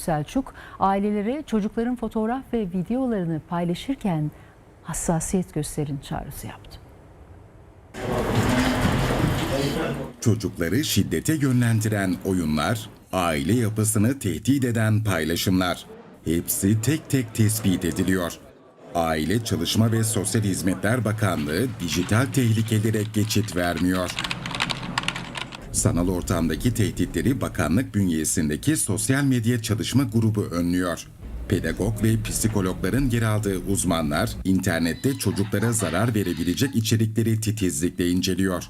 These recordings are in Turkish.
Selçuk ailelere çocukların fotoğraf ve videolarını paylaşırken hassasiyet gösterin çağrısı yaptı. Çocukları şiddete yönlendiren oyunlar, aile yapısını tehdit eden paylaşımlar. Hepsi tek tek tespit ediliyor. Aile Çalışma ve Sosyal Hizmetler Bakanlığı dijital tehlikelere geçit vermiyor. Sanal ortamdaki tehditleri bakanlık bünyesindeki sosyal medya çalışma grubu önlüyor. Pedagog ve psikologların yer aldığı uzmanlar internette çocuklara zarar verebilecek içerikleri titizlikle inceliyor.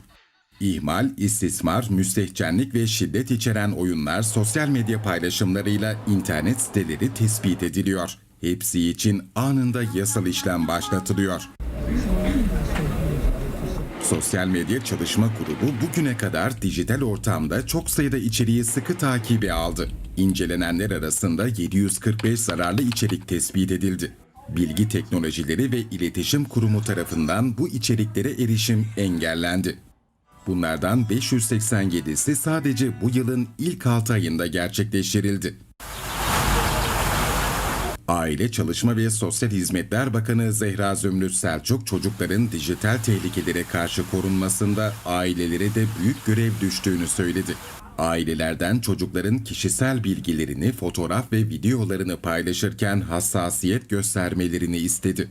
İhmal, istismar, müstehcenlik ve şiddet içeren oyunlar sosyal medya paylaşımlarıyla internet siteleri tespit ediliyor. Hepsi için anında yasal işlem başlatılıyor. Sosyal Medya Çalışma Grubu bugüne kadar dijital ortamda çok sayıda içeriği sıkı takibe aldı. İncelenenler arasında 745 zararlı içerik tespit edildi. Bilgi Teknolojileri ve İletişim Kurumu tarafından bu içeriklere erişim engellendi. Bunlardan 587'si sadece bu yılın ilk 6 ayında gerçekleştirildi. Aile Çalışma ve Sosyal Hizmetler Bakanı Zehra Zümrüt Selçuk çocukların dijital tehlikelere karşı korunmasında ailelere de büyük görev düştüğünü söyledi. Ailelerden çocukların kişisel bilgilerini, fotoğraf ve videolarını paylaşırken hassasiyet göstermelerini istedi.